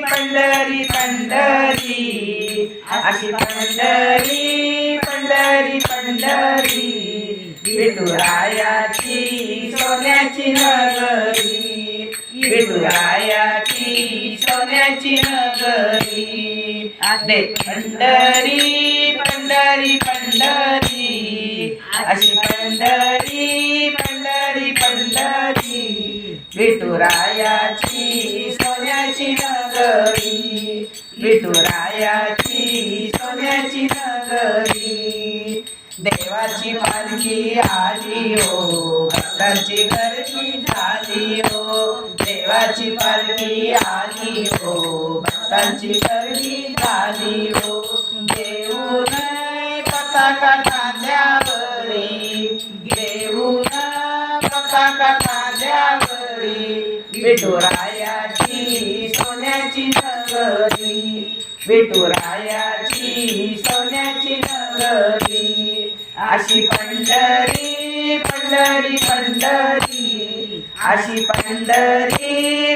पंढरी पंढरी. अशी पंढरी पंढरी पंढरी. विठुरायाची सोन्याची नगरी. विठुरायाची सोन्याची नगरी. आदे पंढरी पंढरी पंढरी. अशी पंढरी पंढरी पंढरी. विठुरायाची नगरी विठुरायाची सोन्याची नगरी. देवाची मालकी आली हो भक्तांची गर्दी झाली हो. देवाची मालकी आली हो भक्तांची गर्दी झाली हो. देऊन पताका कांद्यावरी देऊन पताका कांद्यावरी विठुराया विठुरायाची सोन्याची नगरी अशी पंढरी पंढरी पंढरी अशी पंढरी पंढरी